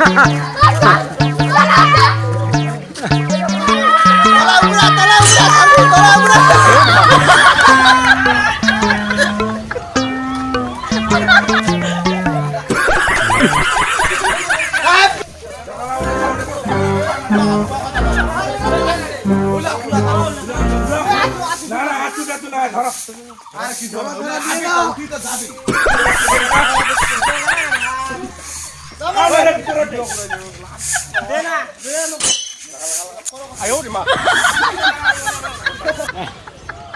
তলা উড়া তলা উড়া সামনে তলা উড়া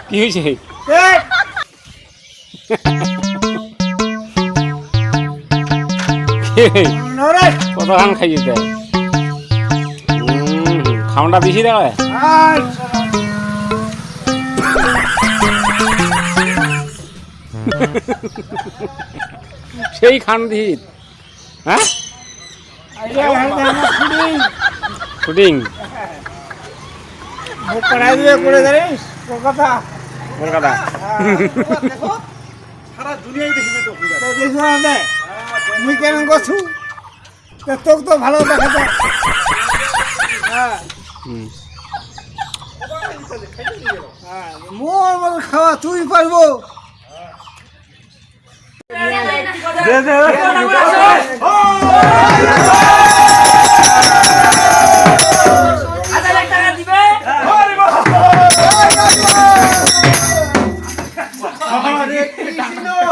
কি হয়েছে কত খাওয়াটা বেশি দেয় সেই খান দিত হ্যাঁ? শুটিং কলকাতা সারা দুনিয়ায় দেখিবে তো মুই কেন তোকে তো ভালো দেখা যায়। হ্যাঁ। হ্যাঁ, মোর খাওয়া তুই পারব। desde ¡Vamos! ¡Vamos! ¡Vamos!